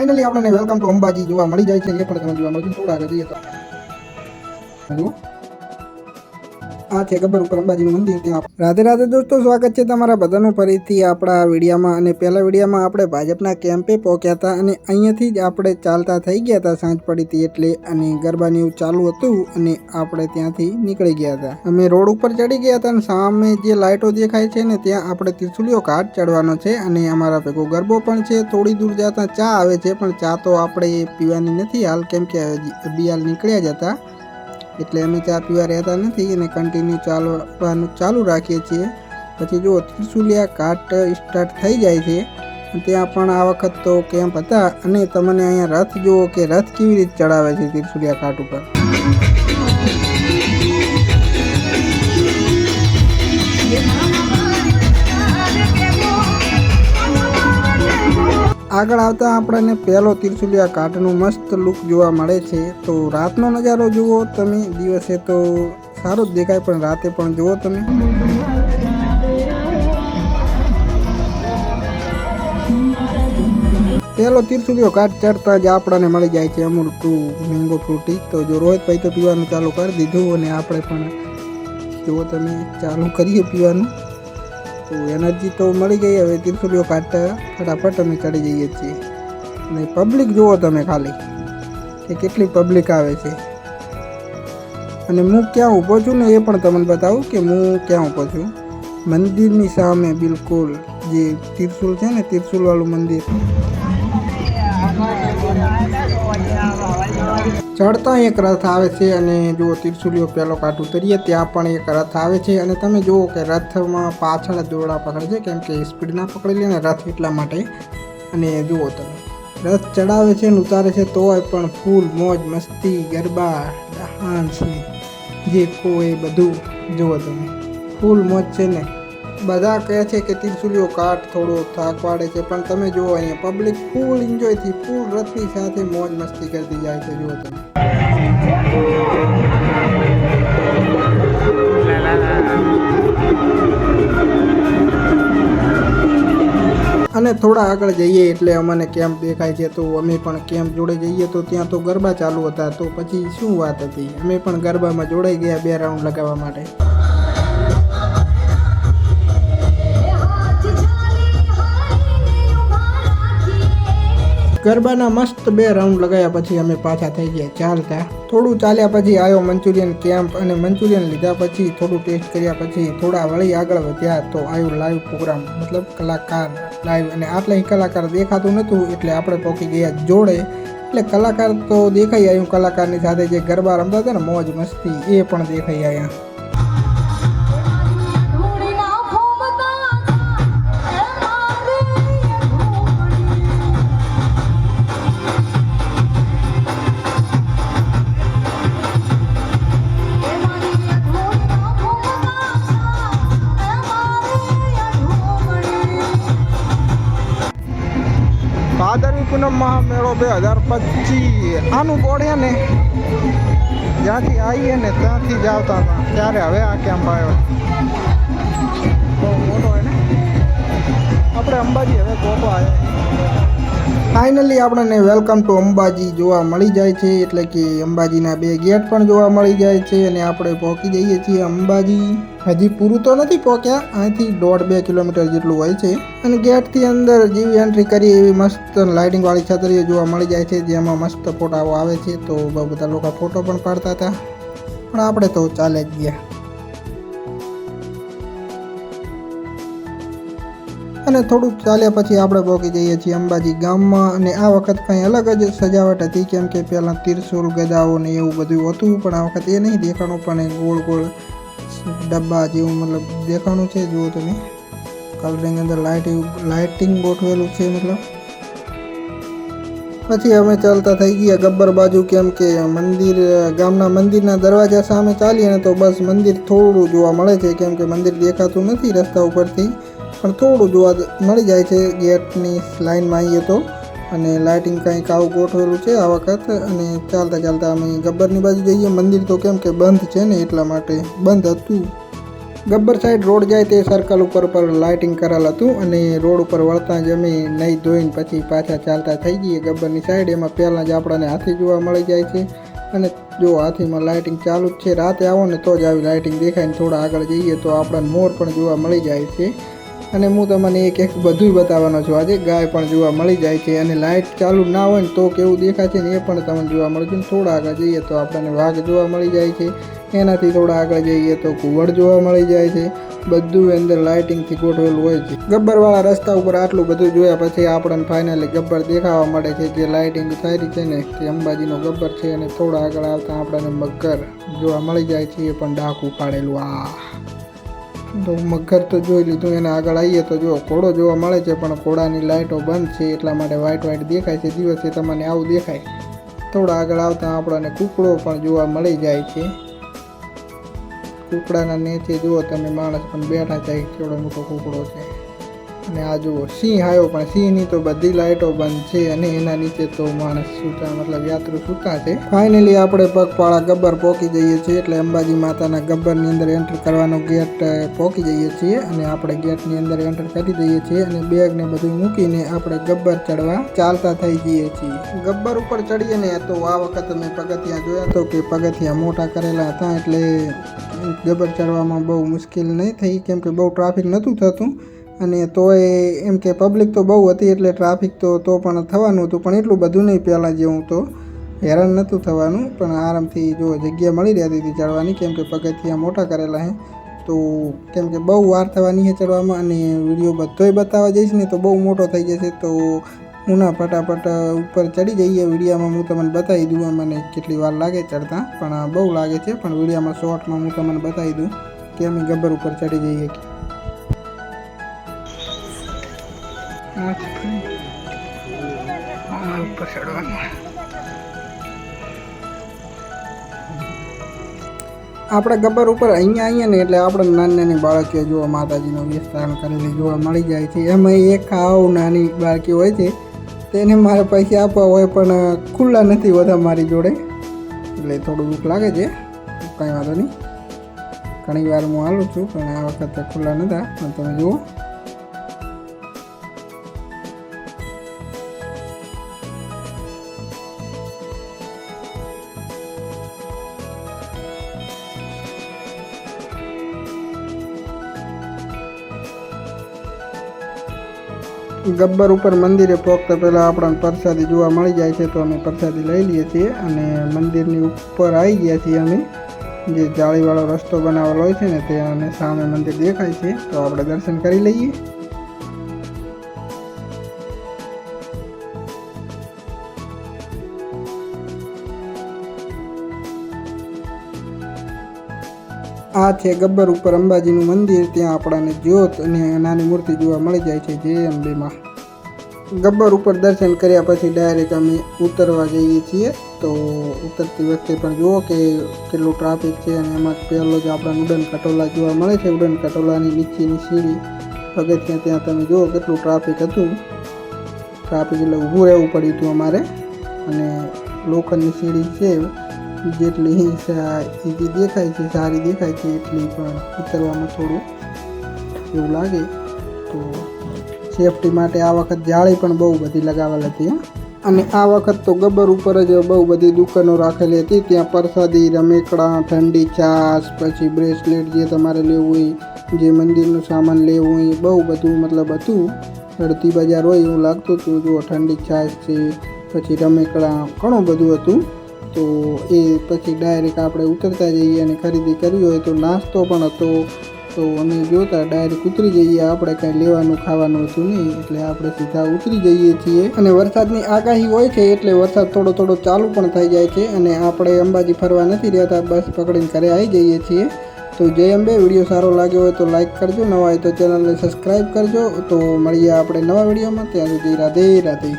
Finally આપણને welcome to Ambaji જોવા મળી જાય છે. એ પણ તમે જોવા મળશે. થોડા આગળ જઈએ તો. આ છે ગબ્બર ઉપર અંબાજીનું મંદિર ત્યાં રાધે રાધે દોસ્તો, સ્વાગત છે તમારા બધાનું ફરીથી આપણા વિડીયામાં. અને પહેલા વિડીયામાં આપણે ભાજપના કેમ્પે પહોંચ્યા હતા અને અહીંયાથી જ આપણે ચાલતા થઈ ગયા હતા સાંજ પડી એટલે અને ગરબાની એવું ચાલુ હતું અને આપણે ત્યાંથી નીકળી ગયા હતા. અમે રોડ ઉપર ચડી ગયા હતા અને સામે જે લાઇટો દેખાય છે ને ત્યાં આપણે ત્રિશુલીઓ ઘાટ ચડવાનો છે અને અમારા ભેગો ગરબો પણ છે. થોડી દૂર જતા ચા આવે છે, પણ ચા તો આપણે પીવાની નથી. હાલ કેમ કે હાલ નીકળ્યા જ હતા. એટલે અમે ચા પીવા રહેતા નથી અને કન્ટિન્યુ ચાલવાનું ચાલુ રાખીએ છીએ. પછી જો ત્રિશુલિયા ઘાટ સ્ટાર્ટ થઈ જાય છે. ત્યાં પણ આ વખત તો કેમ્પ હતા અને તમને અહીંયા રથ જુઓ કે રથ કેવી રીતે ચડાવે છે ત્રિશુલિયા ઘાટ ઉપર? આગળ આવતા આપણને પહેલો તિરસુલિયા કાટનો મસ્ત લુક જોવા મળે છે. તો રાતનો નજારો જુઓ તમે. દિવસે તો સારો જ દેખાય, પણ રાતે પણ જુઓ તમે. પહેલો તિરસુલિયો કાટ ચડતા જ આપણને મળી જાય છે અમૂલ ટુ મેંગો ફ્રૂટી તો જો રોહિતભાઈ તો પીવાનું ચાલુ કરી દીધું અને આપણે પણ જુઓ તમે, ચાલુ કરીએ પીવાનું. તો એનર્જી તો મળી ગઈ, હવે ત્રિશુલીઓ કાઢ ફટાફટ અમે ચડી જઈએ છીએ. અને પબ્લિક જુઓ તમે ખાલી, કે કેટલી પબ્લિક આવે છે. અને હું ક્યાં ઊભો છું ને એ પણ તમને બતાવું કે હું ક્યાં ઊભો છું. મંદિરની સામે બિલકુલ જે ત્રિશુલ છે ને ત્રિશુલવાળું મંદિર. ચડતા એક રથ આવે છે અને જુઓ ત્રિશુલીઓ પહેલો કાટ ઉતરીએ ત્યાં પણ એક રથ આવે છે. અને તમે જુઓ કે રથમાં પાછળ દોરડા પકડે છે, કેમ કે સ્પીડ ના પકડી લે ને રથ એટલા માટે. અને જુઓ તમે, રથ ચડાવે છે ને ઉતારે છે, તોય પણ ફૂલ મોજ, મસ્તી, ગરબા ડાન્સ જે કો એ બધું, જુઓ તમે, ફૂલ મોજ છે ને. બધા કહે છે કે ત્રિશુલીઓ કાટ થોડો થાક પાડે છે, પણ તમે જુઓ અહીંયા પબ્લિક ફૂલ એન્જોયથી ફૂલ રથની સાથે મોજ મસ્તી કરતી જાય છે, જુઓ તમે. અને થોડા આગળ જઈએ એટલે અમને કેમ્પ દેખાય છે, તો અમે પણ કેમ્પ જોડે જઈએ, તો ત્યાં તો ગરબા ચાલુ હતા, તો પછી શું વાત હતી? અમે પણ ગરબામાં જોડાઈ ગયા બે રાઉન્ડ લગાવવા માટે. ગરબાના મસ્ત બે રાઉન્ડ લગાવ્યા પછી અમે પાછા થઈ ગયા ચાલતા. થોડું ચાલ્યા પછી આવ્યો મંચુરિયન કેમ્પ અને મંચુરિયન લીધા પછી થોડું ટેસ્ટ કર્યા પછી થોડા વળી આગળ વધ્યા તો આવ્યો લાઈવ પ્રોગ્રામ મતલબ કલાકાર લાઈવ અને આટલા કલાકાર દેખાતું નહોતું એટલે આપણે પહોંચી ગયા જોડે. એટલે કલાકાર તો દેખાઈ આવ્યું કલાકારની સાથે જે ગરબા રમતા હતા ને મોજ મસ્તી, એ પણ દેખાઈ આવ્યા મહામેળો બે હજાર પચીસ. આનું બોર્ડ છે ને, જ્યાંથી આવીએ ને ત્યાંથી જ આવતા હતા. ત્યારે હવે આ કેમ્પ આવ્યો. બહુ મોટો હોય ને? આપણે અંબાજી હવે પોતો આવ્યો ફાઇનલી આપણને વેલકમ ટુ અંબાજી જોવા મળી જાય છે. એટલે કે અંબાજીના બે ગેટ પણ જોવા મળી જાય છે અને આપણે પહોંચી જઈએ છીએ અંબાજી. હજી પૂરું તો નથી પહોંચ્યા. અહીંથી દોઢ બે કિલોમીટર જેટલું હોય છે. અને ગેટથી અંદર જેવી એન્ટ્રી કરી એવી મસ્ત લાઇટિંગ વાળી છતરીઓ જોવા મળી જાય છે. જેમાં મસ્ત ફોટાઓ આવે છે. તો બધા લોકો ફોટો પણ પાડતા હતા. પણ આપણે તો ચાલે જ ગયા. અને થોડુંક ચાલ્યા પછી આપણે પહોંચી જઈએ છીએ અંબાજી ગામમાં અને આ વખત કંઈ અલગ જ સજાવટ હતી, કેમ કે પહેલાં તિરસુલ ગદાઓ ને એવું બધું હતું, પણ આ વખત એ નહીં દેખાણું, પણ એ ગોળ ગોળ ડબ્બા જેવું મતલબ દેખાણું છે, જુઓ તમે. કલરિંગ અંદર લાઇટ લાઇટિંગ ગોઠવેલું છે, મતલબ. પછી અમે ચાલતા થઈ ગયા ગબ્બર બાજુ, કેમ કે મંદિર, ગામના મંદિરના દરવાજા સામે ચાલીએ ને તો બસ મંદિર થોડું જોવા મળે છે, કેમ કે મંદિર દેખાતું નથી રસ્તા ઉપરથી. પણ થોડું જોવા મળી જાય છે ગેટની લાઇનમાં આવીએ તો. અને લાઇટિંગ કંઈક આવું ગોઠવેલું છે આ વખત અને ચાલતા ચાલતા અમે ગબ્બરની બાજુ જઈએ. મંદિર તો કેમ કે બંધ છે ને એટલા માટે બંધ હતું. ગબ્બર સાઈડ રોડ જાય તે સર્કલ ઉપર પર લાઇટિંગ કરેલ હતું. અને રોડ ઉપર વળતા જ અમે નહીં ધોઈને પછી પાછા ચાલતા થઈ જઈએ. ગબ્બરની સાઈડ એમાં પહેલાં જ આપણને હાથી જોવા મળી જાય છે. અને જો હાથીમાં લાઇટિંગ ચાલુ જ છે, રાતે આવો ને તો જ આવી લાઇટિંગ દેખાય ને થોડા આગળ જઈએ તો આપણને મોર પણ જોવા મળી જાય છે. અને હું તમને એક એક બધું બતાવવાનો છું. આજે ગાય પણ જોવા મળી જાય છે અને લાઇટ ચાલુ ના હોય ને તો કેવું દેખાય છે ને એ પણ તમને જોવા મળે છે. થોડા આગળ જઈએ તો આપણને વાઘ જોવા મળી જાય છે. એનાથી થોડા આગળ જઈએ તો કુંવળ જોવા મળી જાય છે. બધું અંદર લાઇટિંગથી ગોઠવેલું હોય છે. ગબ્બરવાળા રસ્તા ઉપર આટલું બધું જોયા પછી આપણને ફાઇનલી ગબ્બર દેખાવા મળે છે જે લાઇટિંગ થઈ છે ને તે અંબાજીનો ગબ્બર છે અને થોડા આગળ આવતા આપણને મગર જોવા મળી જાય છે. એ પણ ડાકું પાડેલું. આ તો મગર તો જોઈ લીધું, એના આગળ આવીએ તો જો ઘોડો જોવા મળે છે, પણ ઘોડાની લાઇટો બંધ છે, એટલા માટે વ્હાઇટ વ્હાઇટ દેખાય છે, દિવસે તમને આવું દેખાય. થોડા આગળ આવતા આપણને કૂકડો પણ જોવા મળી જાય છે. કૂકડાના નીચે જુઓ તમે, માણસ પણ બેઠા થાય થોડો મોટો કૂકડો છે. અને આ જુઓ, સિંહ આવ્યો પણ સિંહની તો બધી લાઇટો બંધ છે અને એના નીચે તો માણસ સૂતા, મતલબ યાત્રુ સૂતા છે. ફાઇનલી આપણે પગપાળા ગબ્બર પહોંચી જઈએ છીએ એટલે અંબાજી માતાના ગબ્બરની અંદર એન્ટર કરવાનો ગેટ પહોંચી જઈએ છીએ અને આપણે ગેટની અંદર એન્ટર કરી દઈએ છીએ અને બેગ ને બધું મૂકીને આપણે ગબ્બર ચડવા ચાલતા થઈ જઈએ છીએ. ગબ્બર ઉપર ચડીએ ને તો આ વખત મેં પગથિયા જોયા તો કે પગથિયા મોટા કરેલા હતા એટલે ગબ્બર ચડવામાં બહુ મુશ્કેલ નહીં થઈ કેમ કે બહુ ટ્રાફિક નહોતું થતું. અને તોય એમ કે પબ્લિક તો બહુ હતી એટલે ટ્રાફિક તો તો પણ થવાનું હતું. પણ એટલું બધું નહીં પહેલાં જેવું તો. હેરાન નહોતું થવાનું. પણ આરામથી જો જગ્યા મળી રહેતી હતી ચડવાની, કેમ કે પગથિયા મોટા કરેલા હે. તો કેમ કે બહુ વાર થવાની છે ચડવામાં અને વીડિયો બધોય બતાવવા જઈશ ને તો બહુ મોટો થઈ જશે તો હું ના ફટાફટ ઉપર ચડી જઈએ વિડીયામાં. હું તમને બતાવી દઉં મને કેટલી વાર લાગે ચડતા. પણ બહુ લાગે છે, પણ વિડીયામાં શોર્ટમાં હું તમને બતાવી દઉં. કે અમે ગબ્બર ઉપર ચડી જઈએ. ઉપર ચડવાનું આપણે ગબ્બર ઉપર અહીંયા આવીએ ને એટલે આપણે નાની નાની બાળકીઓ જોવા માતાજીનો વિસ્તાર કરેલી જોવા મળી જાય છે. એમાં એક આવ નાની બાળકી હોય છે. તેને મારે પૈસા આપવા હોય પણ ખુલ્લા નથી બધા મારી જોડે. એટલે થોડું દુઃખ લાગે છે. કાંઈ વાંધો નહીં. ઘણી વાર હું હાલું છું, પણ આ વખતે ખુલ્લા નહોતા પણ તમે જુઓ. ગબ્બર ઉપર મંદિરે પહોંચતા પહેલાં આપણને પ્રસાદી જોવા મળી જાય છે તો અમે પ્રસાદી લઈ લઈએ છીએ અને મંદિરની ઉપર આવી ગયા છીએ અમે. જે જાળીવાળો રસ્તો બનાવેલો હોય છે ને તે અને સામે મંદિર દેખાય છે તો આપણે દર્શન કરી લઈએ. આ છે ગબ્બર ઉપર અંબાજીનું મંદિર, ત્યાં આપણાને જ્યોત અને નાની મૂર્તિ જોવા મળી જાય છે જય અંબેમાં ગબ્બર ઉપર દર્શન કર્યા પછી ડાયરેક્ટ અમે ઉતરવા જઈએ છીએ. તો ઉતરતી વખતે પણ જુઓ કે કેટલું ટ્રાફિક છે અને એમાં પહેલો જ આપણને ઉડન કટોલા જોવા મળે છે. ઉડન કટોલાની નીચેની સીડી પગથિયાં ત્યાં તમે જુઓ કેટલું ટ્રાફિક હતું. ટ્રાફિક એટલે ઊભું રહેવું પડ્યું હતું અમારે. અને લોખંડની સીડી છે. જેટલી ઈજી દેખાય છે, સારી દેખાય છે, એટલી પણ ઉતરવામાં થોડું એવું લાગે. તો સેફટી માટે આ વખત જાળી પણ બહુ બધી લગાવેલ હતી અને આ વખત તો ગબ્બર ઉપર જ બહુ બધી દુકાનો રાખેલી હતી. ત્યાં પ્રસાદી, રમેકડા, ઠંડી છાશ, પછી બ્રેસલેટ જે તમારે લેવું હોય, જે મંદિરનું સામાન લેવું હોય બહુ બધું મતલબ હતું. અડધી બજાર હોય એવું લાગતું હતું. જો ઠંડી છાશ છે, પછી રમેકડા, ઘણું બધું હતું. તો એ પછી ડાયરેક્ટ આપણે ઉતરતા જઈએ અને ખરીદી કરવી હોય તો નાસ્તો પણ હતો. તો અમે જોતા ડાયરેક્ટ ઉતરી જઈએ. આપણે કાંઈ લેવાનું ખાવાનું હતું નહીં. એટલે આપણે સીધા ઉતરી જઈએ છીએ. અને વરસાદની આગાહી હોય છે એટલે વરસાદ થોડો થોડો ચાલુ પણ થઈ જાય છે. અને આપણે અંબાજી ફરવા નથી રહેતા. બસ પકડીને ઘરે આવી જઈએ છીએ. તો જય અંબે. વીડિયો સારો લાગ્યો હોય તો લાઇક કરજો. નવા હોય તો ચેનલને સબસ્ક્રાઈબ કરજો. તો મળીએ આપણે નવા વિડીયોમાં. ત્યાં સુધી રાધે રાધે.